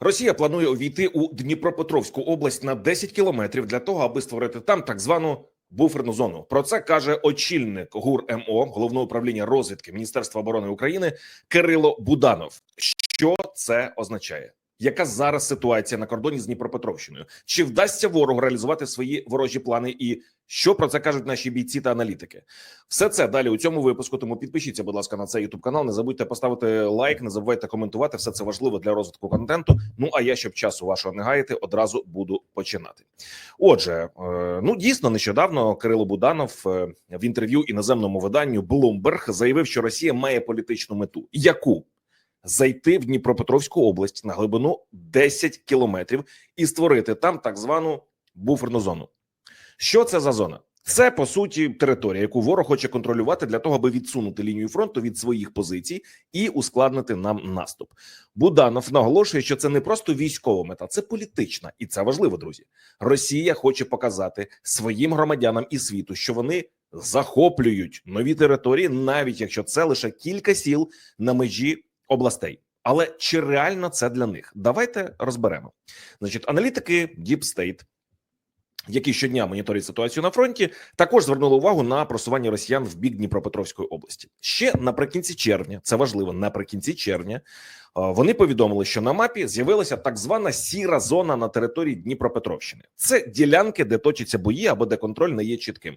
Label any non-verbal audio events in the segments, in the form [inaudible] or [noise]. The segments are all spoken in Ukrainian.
Росія планує увійти у Дніпропетровську область на 10 кілометрів для того, аби створити там так звану буферну зону. Про це каже очільник ГУР МО головного управління розвідки Міністерства оборони України Кирило Буданов. Що це означає? Яка зараз ситуація на кордоні з Дніпропетровщиною? Чи вдасться ворогу реалізувати свої ворожі плани? І що про це кажуть наші бійці та аналітики? Все це далі у цьому випуску. Тому підпишіться, будь ласка, на цей ютуб канал. Не забудьте поставити лайк, не забувайте коментувати. Все це важливо для розвитку контенту. Ну а я, щоб часу вашого не гаяти, одразу буду починати. Отже, е, ну дійсно нещодавно Кирило Буданов е, в інтерв'ю іноземному виданню Bloomberg заявив, що Росія має політичну мету, яку зайти в Дніпропетровську область на глибину 10 кілометрів і створити там так звану буферну зону. Що це за зона? Це по суті територія, яку ворог хоче контролювати для того, аби відсунути лінію фронту від своїх позицій і ускладнити нам наступ. Буданов наголошує, що це не просто військова мета, це політична, і це важливо, друзі. Росія хоче показати своїм громадянам і світу, що вони захоплюють нові території, навіть якщо це лише кілька сіл на межі областей. Але чи реально це для них? Давайте розберемо. Значить, аналітики Deep State, які щодня моніторять ситуацію на фронті, також звернули увагу на просування росіян в бік Дніпропетровської області. Ще наприкінці червня, це важливо. Наприкінці червня е, вони повідомили, що на мапі з'явилася так звана сіра зона на території Дніпропетровщини. Це ділянки, де точаться бої або де контроль не є чітким.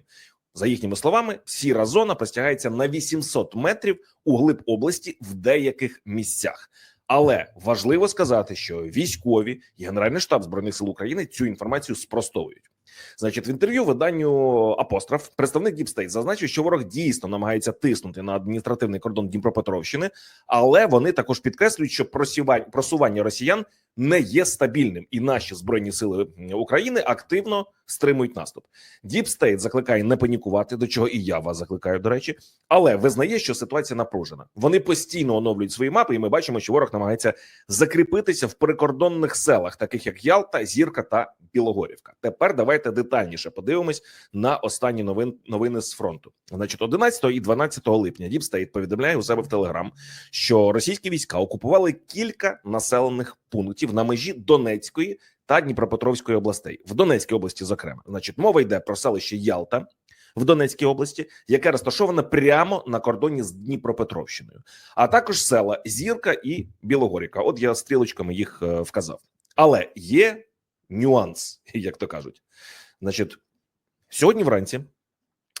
За їхніми словами, сіра зона простягається на 800 метрів у глиб області в деяких місцях. Але важливо сказати, що військові і Генеральний штаб збройних сил України цю інформацію спростовують. Значить, в інтерв'ю виданню Апостроф представник Діпстейт зазначив, що ворог дійсно намагається тиснути на адміністративний кордон Дніпропетровщини, але вони також підкреслюють, що просування росіян не є стабільним, і наші збройні сили України активно стримують наступ. Діпстейт закликає не панікувати, до чого і я вас закликаю, до речі, але визнає, що ситуація напружена. Вони постійно оновлюють свої мапи, і ми бачимо, що ворог намагається закріпитися в прикордонних селах, таких як Ялта, Зірка та Білогорівка. Тепер давайте детальніше подивимось на останні новин новини з фронту. Значить, 11 і 12 липня Діпстейт повідомляє у себе в Телеграм, що російські війська окупували кілька населених пунктів на межі Донецької та Дніпропетровської областей в Донецькій області. Зокрема, значить, мова йде про селище Ялта. В Донецькій області, яке розташоване прямо на кордоні з Дніпропетровщиною, а також села Зірка і Білогорівка. От я стрілочками їх е, вказав. Але є нюанс, [laughs] як то кажуть. Значить, сьогодні вранці,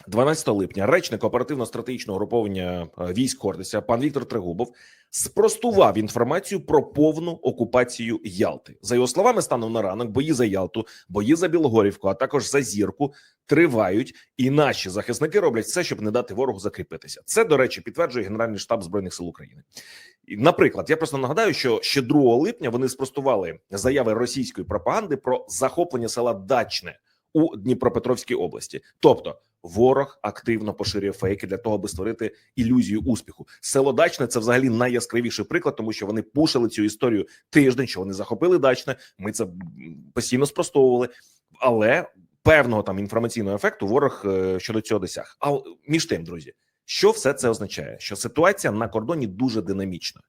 12 липня, речник оперативно-стратегічного груповання е, військ Хортиця, пан Віктор Трегубов, спростував інформацію про повну окупацію Ялти. За його словами, станом на ранок бої за Ялту, бої за Білогорівку, а також за зірку тривають, і наші захисники роблять все, щоб не дати ворогу закріпитися. Це до речі підтверджує Генеральний штаб збройних сил України. Наприклад, я просто нагадаю, що ще 2 липня вони спростували заяви російської пропаганди про захоплення села Дачне у Дніпропетровській області, тобто. Ворог активно поширює фейки для того, аби створити ілюзію успіху. Село Дачне це взагалі найяскравіший приклад, тому що вони пушили цю історію тиждень, що вони захопили дачне. Ми це постійно спростовували, але певного там інформаційного ефекту ворог е, щодо цього досяг. А між тим, друзі, що все це означає? Що ситуація на кордоні дуже динамічна.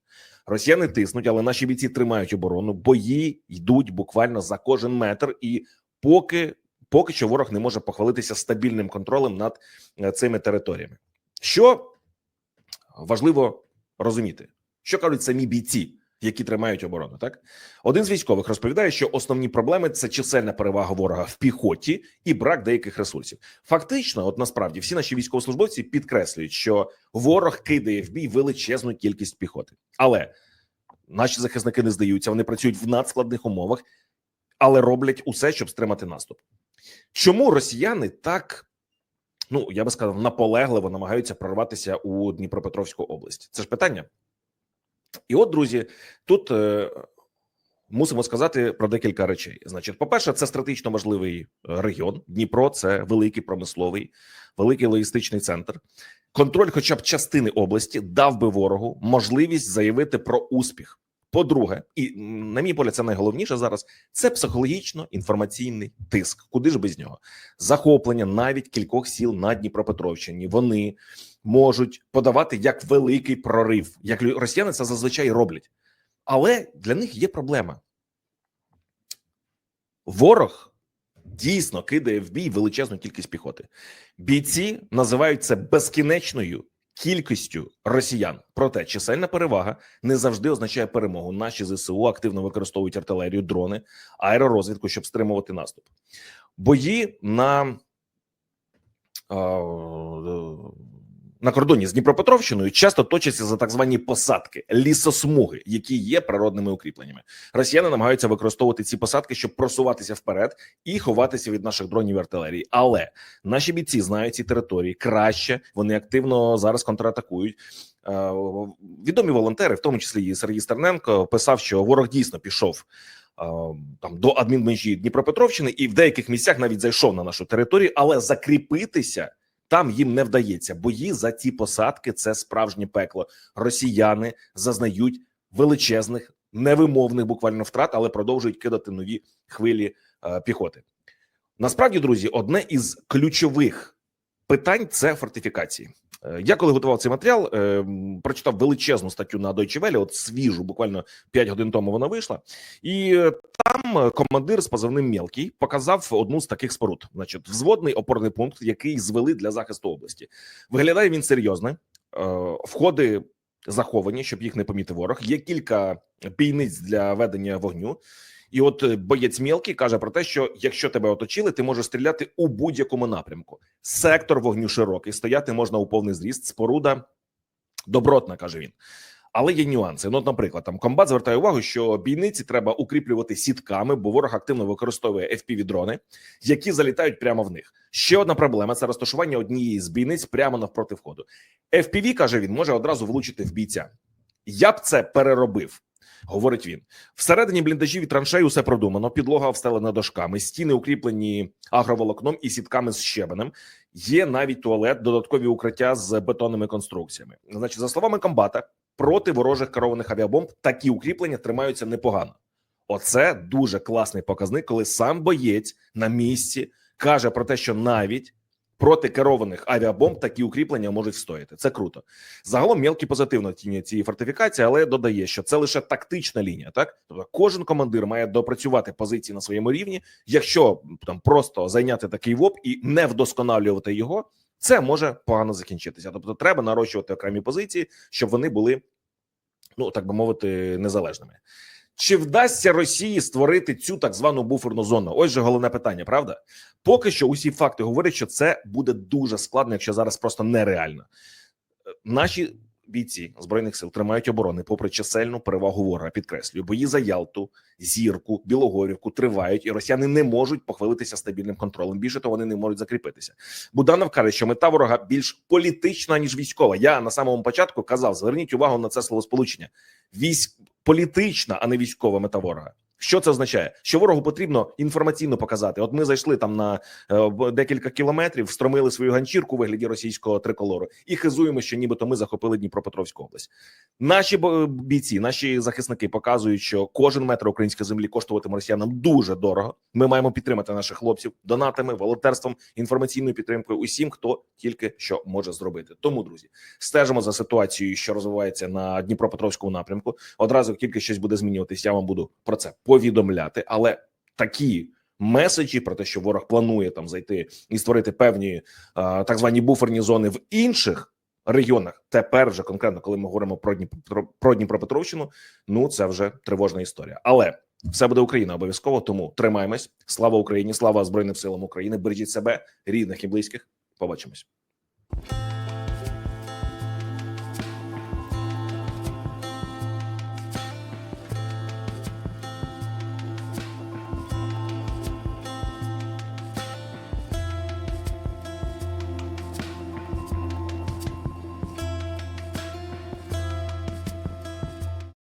Росіяни тиснуть, але наші бійці тримають оборону. Бої йдуть буквально за кожен метр, і поки поки що ворог не може похвалитися стабільним контролем над е, цими територіями. Що важливо розуміти, що кажуть самі бійці, які тримають оборону. Так один з військових розповідає, що основні проблеми це чисельна перевага ворога в піхоті і брак деяких ресурсів. Фактично, от насправді, всі наші військовослужбовці підкреслюють, що ворог кидає в бій величезну кількість піхоти, але наші захисники не здаються. Вони працюють в надскладних умовах, але роблять усе, щоб стримати наступ. Чому росіяни так, ну я би сказав, наполегливо намагаються прорватися у Дніпропетровську область? Це ж питання. І от, друзі, тут е, мусимо сказати про декілька речей. Значить, по-перше, це стратегічно важливий регіон. Дніпро це великий промисловий, великий логістичний центр. Контроль, хоча б частини області, дав би ворогу можливість заявити про успіх. По-друге, і на мій погляд, це найголовніше зараз. Це психологічно інформаційний тиск. Куди ж без нього? Захоплення навіть кількох сіл на Дніпропетровщині. Вони можуть подавати як великий прорив, як росіяни це зазвичай роблять. Але для них є проблема. ворог дійсно кидає в бій величезну кількість піхоти. Бійці називають це безкінечною кількістю росіян. Проте чисельна перевага не завжди означає перемогу. Наші ЗСУ активно використовують артилерію, дрони, аеророзвідку, щоб стримувати наступ. Бої на на кордоні з Дніпропетровщиною часто точаться за так звані посадки, лісосмуги, які є природними укріпленнями. Росіяни намагаються використовувати ці посадки, щоб просуватися вперед і ховатися від наших дронів і артилерії. Але наші бійці знають ці території краще. Вони активно зараз контратакують. Е, Відомі волонтери, в тому числі і Сергій Стерненко, писав, що ворог дійсно пішов. е, Там до адмінмежі Дніпропетровщини і в деяких місцях навіть зайшов на нашу територію, але закріпитися там їм не вдається. Бої за ці посадки це справжнє пекло. Росіяни зазнають величезних, невимовних буквально втрат, але продовжують кидати нові хвилі е, піхоти. Насправді, друзі, одне із ключових питань це фортифікації. Е, Я коли готував цей матеріал, е, прочитав величезну статтю на Deutsche Welle, от свіжу, буквально 5 годин тому вона вийшла, і е, там командир з позивним Мелкий показав одну з таких споруд. Значить, взводний опорний пункт, який звели для захисту області. Виглядає він серйозно. Входи заховані, щоб їх не помітив ворог. Є кілька бійниць для ведення вогню. І от е, боєць мілкий каже про те, що якщо тебе оточили, ти можеш стріляти у будь-якому напрямку. Сектор вогню широкий, стояти можна у повний зріст. Споруда добротна, каже він. Але є нюанси. Ну, от, наприклад, там комбат звертає увагу, що бійниці треба укріплювати сітками, бо ворог активно використовує fpv дрони, які залітають прямо в них. Ще одна проблема це розташування однієї з бійниць прямо навпроти входу. FPV, каже він, може одразу влучити в бійця. Я б це переробив. Говорить він всередині бліндажів і траншей усе продумано. Підлога встелена дошками, стіни укріплені агроволокном і сітками з щебенем. Є навіть туалет, додаткові укриття з бетонними конструкціями. Значить, за словами комбата, проти ворожих керованих авіабомб такі укріплення тримаються непогано. Оце дуже класний показник, коли сам боєць на місці каже про те, що навіть проти керованих авіабомб такі укріплення можуть встояти. Це круто. Загалом мілкі позитивно оцінює ці фортифікації, але додає, що це лише тактична лінія. Так, тобто кожен командир має допрацювати позиції на своєму рівні. Якщо там просто зайняти такий ВОП і не вдосконалювати його, це може погано закінчитися. Тобто, треба нарощувати окремі позиції, щоб вони були, ну так би мовити, незалежними. Чи вдасться Росії створити цю так звану буферну зону? Ось же головне питання, правда? Поки що усі факти говорять, що це буде дуже складно, якщо зараз просто нереально. Е, Наші бійці збройних сил тримають оборони, попри чисельну перевагу ворога. Підкреслюю, бої за Ялту, зірку, Білогорівку тривають, і росіяни не можуть похвалитися стабільним контролем. Більше того, вони не можуть закріпитися. Буданов каже, що мета ворога більш політична ніж військова. Я на самому початку казав: зверніть увагу на це словосполучення: військ політична, а не військова мета ворога. Що це означає? Що ворогу потрібно інформаційно показати. От ми зайшли там на е, декілька кілометрів, встромили свою ганчірку у вигляді російського триколору і хизуємо, що нібито ми захопили Дніпропетровську область. Наші бійці, наші захисники показують, що кожен метр української землі коштуватиме росіянам дуже дорого. Ми маємо підтримати наших хлопців донатами, волонтерством, інформаційною підтримкою. Усім, хто тільки що може зробити. Тому, друзі, стежимо за ситуацією, що розвивається на Дніпропетровському напрямку. Одразу тільки щось буде змінюватись, я вам буду про це повідомляти. Але такі меседжі про те, що ворог планує там зайти і створити певні е, так звані буферні зони в інших регіонах. Тепер вже конкретно, коли ми говоримо про Дніпро, про Дніпропетровщину, ну це вже тривожна історія. Але все буде Україна обов'язково. Тому тримаємось. Слава Україні! Слава Збройним силам України! Бережіть себе, рідних і близьких. Побачимось.